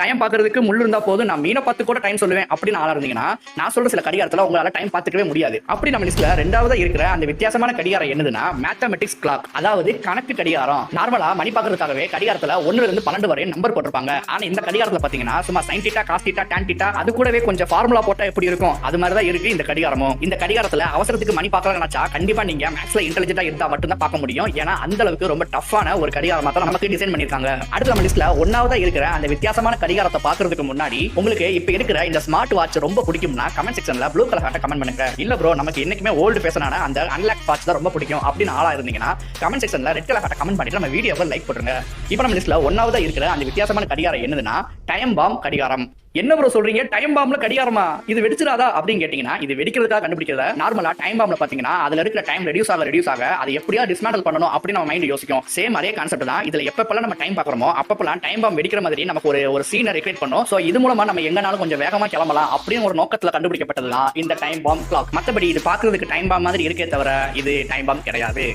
Time பாக்குறதுக்கு முள்ளு இருந்தா போதும். நான் மீனை பார்த்து கூட டைம் சொல்லுவேன் அப்படின்னு ஆளா இருந்தீங்கன்னா நான் சொல்ற சில கடிகாரத்துல உங்களால டைம் பார்த்துக்கவே முடியாது. அப்படி நம்ம லிஸ்ட்ல ரெண்டாவது இருக்கிற அந்த வித்தியாசமான கடிகாரம் என்னதுன்னா மேத்தமெட்டிக்ஸ் கிளாக் அதாவது கணக்கு கடிகாரம். நார்மலா மணி பார்க்கறதுக்காகவே கடிகாரத்துல ஒன்னுல இருந்து பன்னெண்டு வரை நம்பர் போட்டிருப்பாங்க. ஆனா இந்த கடிகாரத்துல பாத்தீங்கன்னா சும்மா sine theta cos theta tan theta அது கூடவே கொஞ்சம் ஃபார்முலா போட்டா எப்படி இருக்கும்? அது மாதிரி தான் இருக்கு இந்த கடிகாரமும். இந்த கடிகாரத்துல அவசரத்துக்கு மணி பாக்கலாம் நினைச்சா கண்டிப்பா நீங்க மேக்ஸ்ல இன்டெலிஜென்டா இருந்தா மட்டும் தான் பார்க்க முடியும். ஏன்னா அந்த அளவுக்கு ரொம்ப டஃப்பான ஒரு கடிகாரமா தான் நமக்கு டிசைன் பண்ணிருக்காங்க அடுத்த நம்ம லிஸ்ட்ல ஒன்னாவதா இருக்கிற அந்த வித்தியாசமான கடிகாரத்தை பாக்குறதுக்கு முன்னாடி உங்களுக்கு இப்ப இருக்கிற இந்த ஸ்மார்ட் வாட்ச் ரொம்ப பிடிக்கும்னா கமெண்ட் செக்ஷன்ல ப்ளூ கலர் ஹார்ட்டை கமெண்ட் பண்ணுங்க. இல்ல ப்ரோ நமக்கு என்னைக்குமே ஓல்டு ஃபேஷனான அந்த அன்லாக் வாட்ச் தான் ரொம்ப பிடிக்கும் அப்படின்னு ஆளா இருந்தீங்கன்னா கமெண்ட் செக்ஷன்ல ரெட் கலர் ஹார்ட்டை கமெண்ட் பண்ணிட்டு நம்ம வீடியோவை லைக் போட்டுருங்க. இப்போ நம்ம லிஸ்ட்ல ஒன்னாவதா இருக்கிற அந்த வித்தியாசமான கடிகாரம் என்னதுன்னா டைம் பாம் கடிகாரம். என்ன ப்ரோ சொல்றீங்க? டைம் பாம்ல கடிகாரமா? இது வெடிச்சிடாதா? அப்படின்னு கேட்டீங்கன்னா இது வெடிக்கிறதுக்காக கண்டுபிடிக்கிறத? நார்மலா டைம் பாம்ல பாத்தீங்கன்னா அதுல இருக்கிற டைம் ரெடியூஸ் ஆக ரெடியூஸ் ஆக அதை எப்படியா டிஸ்மேண்டல் பண்ணணும் அப்படின்னு நம்ம மைண்ட் யோசிக்கும். சேம் அதே கான்செப்ட் தான். இதுல எப்பப்பெல்லாம் நம்ம டைம் பாக்குறோமோ அப்பப்பெல்லாம் டைம் பாம் வெடிக்கிற மாதிரி நமக்கு ஒரு ஒரு சீனை ரெக்ரியேட் பண்ணும். சோ இது மூலமா நம்ம எங்கனாலும் கொஞ்சம் வேகமா கிளம்பலாம் அப்படின்னு ஒரு நோக்கத்துல கண்டுபிடிக்கப்பட்டது தான் இந்த டைம் பாம் கிளாக் மத்தபடி இது பாக்குறதுக்கு டைம் பாம் மாதிரி இருக்கே தவிர இது டைம் பாம் கிடையாது.